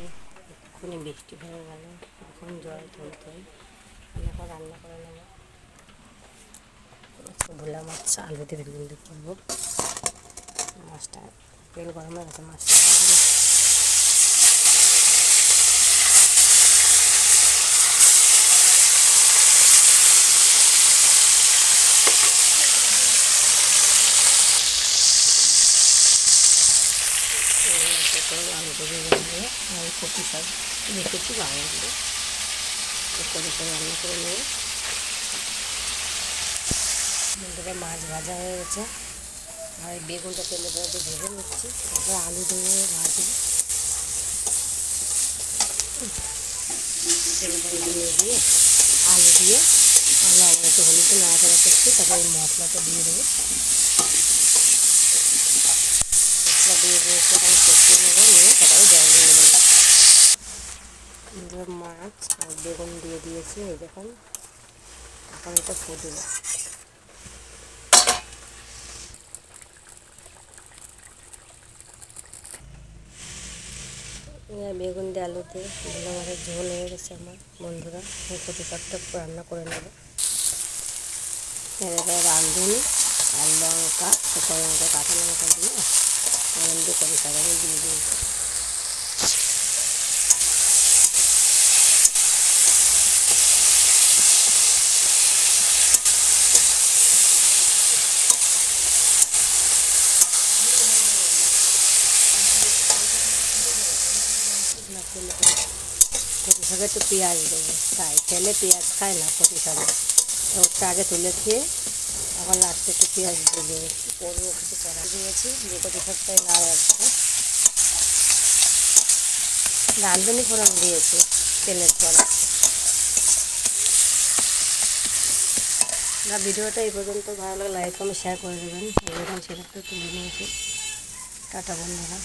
এসেছি এক্ষুনি বৃষ্টি হয়ে গেল, এখন জল তুলতে এখন রান্না করে নেব। ভোলা মাছ, আলু দিয়ে কিন্তু করব। মাছটা তেল গরম হয়ে মাছটা আলুটা দিয়ে দেবো আর কপি শাক রেখেছি বাংলাগুলো করে করে রান্না করে নেব। বন্ধুরা মাছ ভাজা হয়ে গেছে। আর বেগুনটা তেলে পরে ভেজে নিচ্ছি। তারপর আলু দিয়ে ভাজি। তেলে পরে দিয়ে আলু দিয়ে আবার একটু হলুদে নাড়াচাড়া করছি। তারপর মশলাটা দিয়ে দেবো মশলা দিয়ে দিয়েছি এখন কষিয়ে নেব নিয়ে তারপরে জল দিয়ে দেবো মাছ আর বেগুন দিয়ে দিয়েছি এই দেখুন এখন এটা ফুটবে বেগুন দিয়ে আলুতে ভোলা মাছের ঝোল হয়ে গেছে আমার বন্ধুরা এই কচু শাকটা রান্না করে নেব। এবার রাঁধুনি আর লঙ্কা, শুকনো লঙ্কা, কাঁচা লঙ্কা দিয়ে কচু শাক আমি দিয়ে দিয়েছি না শাকে তো পেঁয়াজ দেবো, তাই তেলে পেঁয়াজ খায় না কচু শাকে ওটা আগে তুলে খেয়ে আবার লাস্টে একটু পেঁয়াজ দিয়ে দেবো করব কিছু করা দিয়েছি যে কচু শাকটাই লাল একটা রাঁধুনি ফোড়ন দিয়েছি, তেলের পরে না, ভিডিওটা এই পর্যন্ত ভালো লাগলে লাইক কমেন্ট শেয়ার করে দেবেন। এরকম সেটা তো তুলে নিয়েছি। টাটা, বন্ধুরা।